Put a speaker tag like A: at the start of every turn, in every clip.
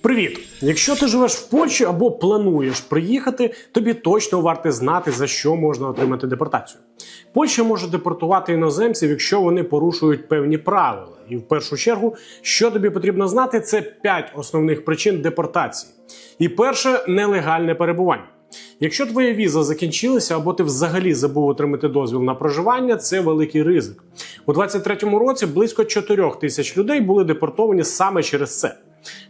A: Привіт! Якщо ти живеш в Польщі або плануєш приїхати, тобі точно варто знати, за що можна отримати депортацію. Польща може депортувати іноземців, якщо вони порушують певні правила. І в першу чергу, що тобі потрібно знати, це 5 основних причин депортації. І перше нелегальне перебування. Якщо твоя віза закінчилася або ти взагалі забув отримати дозвіл на проживання, це великий ризик. У 23-му році близько 4 тисяч людей були депортовані саме через це.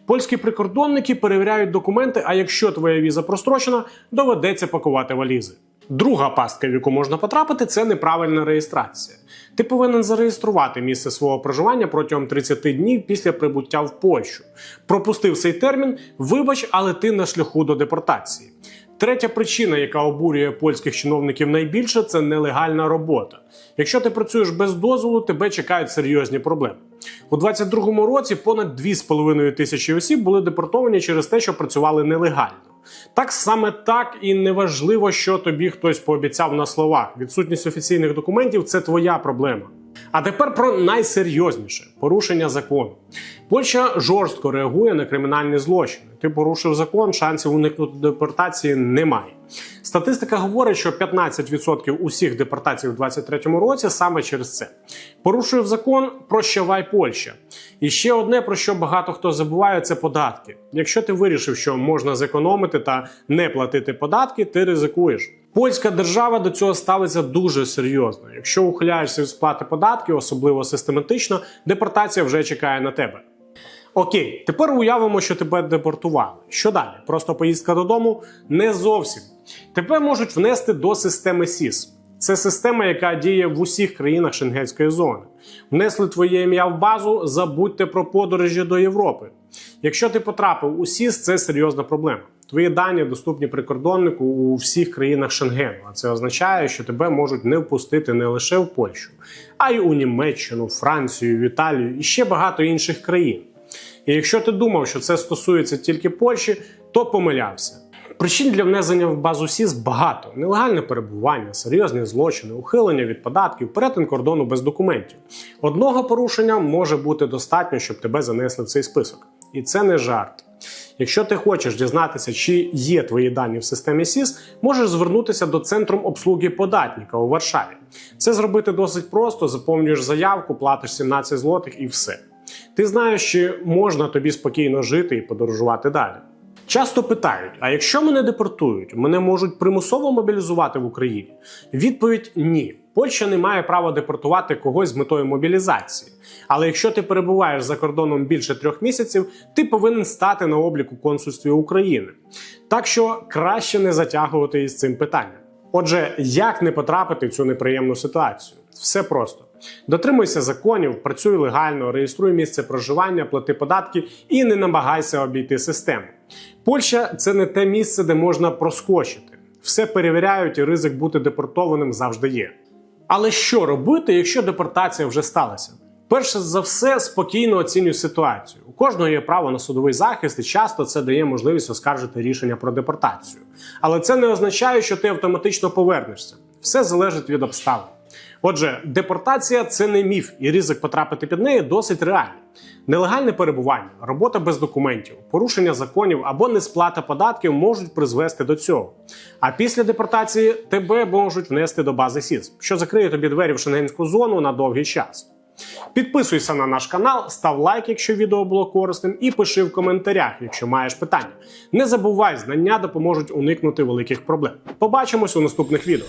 A: Польські прикордонники перевіряють документи, а якщо твоя віза прострочена, доведеться пакувати валізи. Друга пастка, в яку можна потрапити, це неправильна реєстрація. Ти повинен зареєструвати місце свого проживання протягом 30 днів після прибуття в Польщу. Пропустив цей термін, вибач, але ти на шляху до депортації. Третя причина, яка обурює польських чиновників найбільше, це нелегальна робота. Якщо ти працюєш без дозволу, тебе чекають серйозні проблеми. У 22-му році понад 2,5 тисячі осіб були депортовані через те, що працювали нелегально. Так саме так і неважливо, що тобі хтось пообіцяв на словах. Відсутність офіційних документів це твоя проблема. А тепер про найсерйозніше порушення закону. Польща жорстко реагує на кримінальні злочини. Ти порушив закон, шансів уникнути депортації немає. Статистика говорить, що 15% усіх депортацій у 2023 році саме через це. Порушує закон, прощавай Польща. І ще одне, про що багато хто забуває, це податки. Якщо ти вирішив, що можна зекономити та не платити податки, ти ризикуєш. Польська держава до цього ставиться дуже серйозно. Якщо ухиляєшся від сплати податків, особливо систематично, депортація вже чекає на тебе. Окей, тепер уявимо, що тебе депортували. Що далі? Просто поїздка додому? Не зовсім. Тебе можуть внести до системи СІС. Це система, яка діє в усіх країнах Шенгенської зони. Внесли твоє ім'я в базу, забудьте про подорожі до Європи. Якщо ти потрапив у СІС, це серйозна проблема. Твої дані доступні прикордоннику у всіх країнах Шенгену. А це означає, що тебе можуть не впустити не лише в Польщу, а й у Німеччину, Францію, Італію і ще багато інших країн. І якщо ти думав, що це стосується тільки Польщі, то помилявся. Причин для внесення в базу СІС багато: нелегальне перебування, серйозні злочини, ухилення від податків, перетин кордону без документів. Одного порушення може бути достатньо, щоб тебе занесли в цей список. І це не жарт. Якщо ти хочеш дізнатися, чи є твої дані в системі СІС, можеш звернутися до центру обслуги податника у Варшаві. Це зробити досить просто: заповнюєш заявку, платиш 17 злотих і все. Ти знаєш, чи можна тобі спокійно жити і подорожувати далі. Часто питають: а якщо мене депортують, мене можуть примусово мобілізувати в Україні? Відповідь ні. Польща не має права депортувати когось з метою мобілізації. Але якщо ти перебуваєш за кордоном більше трьох місяців, ти повинен стати на обліку консульстві України. Так що краще не затягувати із цим питанням. Отже, як не потрапити в цю неприємну ситуацію? Все просто. Дотримуйся законів, працюй легально, реєструй місце проживання, плати податки і не намагайся обійти систему. Польща це не те місце, де можна проскочити. Все перевіряють, і ризик бути депортованим завжди є. Але що робити, якщо депортація вже сталася? Перше за все, спокійно оцінюй ситуацію. У кожного є право на судовий захист, і часто це дає можливість оскаржити рішення про депортацію. Але це не означає, що ти автоматично повернешся. Все залежить від обставин. Отже, депортація це не міф, і ризик потрапити під неї досить реальний. Нелегальне перебування, робота без документів, порушення законів або несплата податків можуть призвести до цього. А після депортації тебе можуть внести до бази СІС, що закриє тобі двері в шенгенську зону на довгий час. Підписуйся на наш канал, став лайк, якщо відео було корисним, і пиши в коментарях, якщо маєш питання. Не забувай, знання допоможуть уникнути великих проблем. Побачимось у наступних відео.